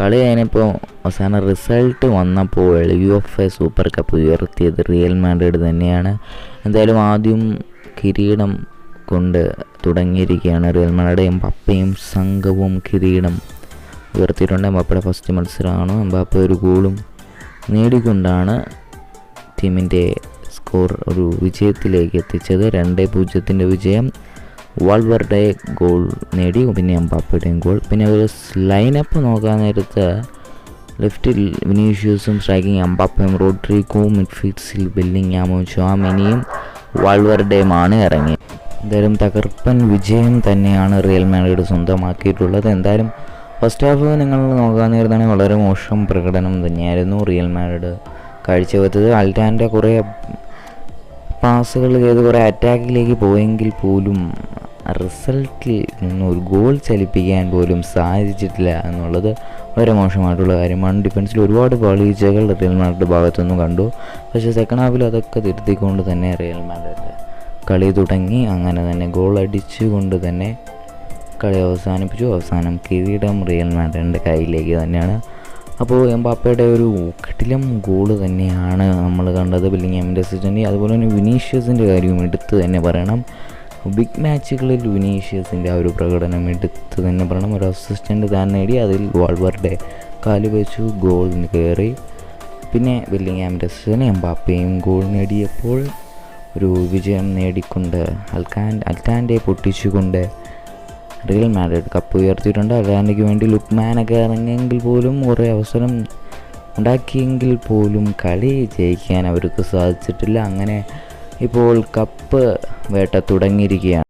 കളി കഴിഞ്ഞപ്പോൾ അവസാന റിസൾട്ട് വന്നപ്പോൾ U F A super cup ഉയർത്തിയത് റിയൽ മാഡ്രിഡ് തന്നെയാണ്. എന്തായാലും ആദ്യം കിരീടം കൊണ്ട് തുടങ്ങിയിരിക്കുകയാണ് റിയൽ മാഡ്രിഡ് പപ്പയും സംഘവും കിരീടം ഉയർത്തിയിട്ടുണ്ട്. എംബാപ്പയുടെ ഫസ്റ്റ് മത്സരമാണ്. എംബാപ്പ ഒരു ഗോളും നേടിക്കൊണ്ടാണ് ടീമിന്റെ സ്കോർ ഒരു വിജയത്തിലേക്ക് എത്തിച്ചത്. രണ്ട് പൂജ്യത്തിന്റെ വിജയം. വാൾവറുടെ ഗോൾ നേടി പിന്നെ എംബാപ്പയുടെയും ഗോൾ. പിന്നെ ഒരു ലൈനപ്പ് നോക്കാൻ നേരത്ത് ലെഫ്റ്റിൽ വിനീഷ്യസും സ്ട്രൈക്കിംഗ് എംബാപ്പയും റോഡ്രിക്കും മിഡ്ഫീൽഡ്സിൽ ബില്ലിങ്ങാമും ഷോമിനിയും വാൾവറുടെയുമാണ് ഇറങ്ങി എന്തായാലും തകർപ്പൻ വിജയം തന്നെയാണ് റിയൽ മാഡ്രിഡ് സ്വന്തമാക്കിയിട്ടുള്ളത്. എന്തായാലും ഫസ്റ്റ് ഹാഫ് നിങ്ങൾ നോക്കാൻ നേരത്താണെങ്കിൽ വളരെ മോശം പ്രകടനം തന്നെയായിരുന്നു റിയൽ മാഡ്രിഡ് കാഴ്ചവെച്ചത്. അൽറ്റാന്റെ കുറേ പാസുകൾ ചെയ്ത് കുറേ അറ്റാക്കിലേക്ക് പോയെങ്കിൽ പോലും റിസൾട്ടിൽ നിന്ന് ഒരു ഗോൾ ചലിപ്പിക്കാൻ പോലും സാധിച്ചിട്ടില്ല എന്നുള്ളത് വളരെ മോശമായിട്ടുള്ള കാര്യമാണ്. ഡിഫൻസിൽ ഒരുപാട് പാളീച്ചകൾ റിയൽ മാഡ്രിഡ് ഭാഗത്തുനിന്നും കണ്ടു. പക്ഷേ സെക്കൻഡ് ഹാഫിൽ അതൊക്കെ തിരുത്തിക്കൊണ്ട് തന്നെ റിയൽ മാഡ്രിഡ് കളി തുടങ്ങി. അങ്ങനെ തന്നെ ഗോൾ അടിച്ചുകൊണ്ട് തന്നെ കളി അവസാനിപ്പിച്ചു. അവസാനം കിരീടം റിയൽ മാഡ്രിഡിന്റെ കയ്യിലേക്ക് തന്നെയാണ്. അപ്പോൾ എംബാപ്പയുടെ ഒരു കിടിലം ഗോൾ തന്നെയാണ് നമ്മൾ കണ്ടത്. ബില്ലിങ്ങാമിന്റെ അസിസ്റ്റന്റ് അതുപോലെ തന്നെ വിനീഷ്യസിന്റെ കാര്യവും എടുത്ത് തന്നെ പറയണം. ബിഗ് മാച്ചുകളിൽ വിനീഷ്യസിന്റെ ആ ഒരു പ്രകടനം എടുത്ത് തന്നെ പറയണം. ഒരു അസിസ്റ്റന്റ് താൻ നേടി. അതിൽ വാൾവറുടെ കാൽ വെച്ചു ഗോൾ കയറി. പിന്നെ ബില്ലിങ്ങാമിന്റെ അസിസ്റ്റന്റ് എംബാപ്പയും ഗോൾ നേടിയപ്പോൾ ഒരു വിജയം നേടിക്കൊണ്ട് അൽക്കാൻ അൽക്കാന്റെ പൊട്ടിച്ചുകൊണ്ട് റിയൽ മാഡ്രിഡ് കപ്പ് ഉയർത്തിയിട്ടുണ്ട്. അൽക്കാൻഡയ്ക്ക് വേണ്ടി ലുക്മാനൊക്കെ ഇറങ്ങിയെങ്കിൽ പോലും കുറേ അവസരം ഉണ്ടാക്കിയെങ്കിൽ പോലും കളി ജയിക്കാൻ അവർക്ക് സാധിച്ചിട്ടില്ല. അങ്ങനെ ഇപ്പോൾ കപ്പ് വേട്ട തുടങ്ങിയിരിക്കുകയാണ്.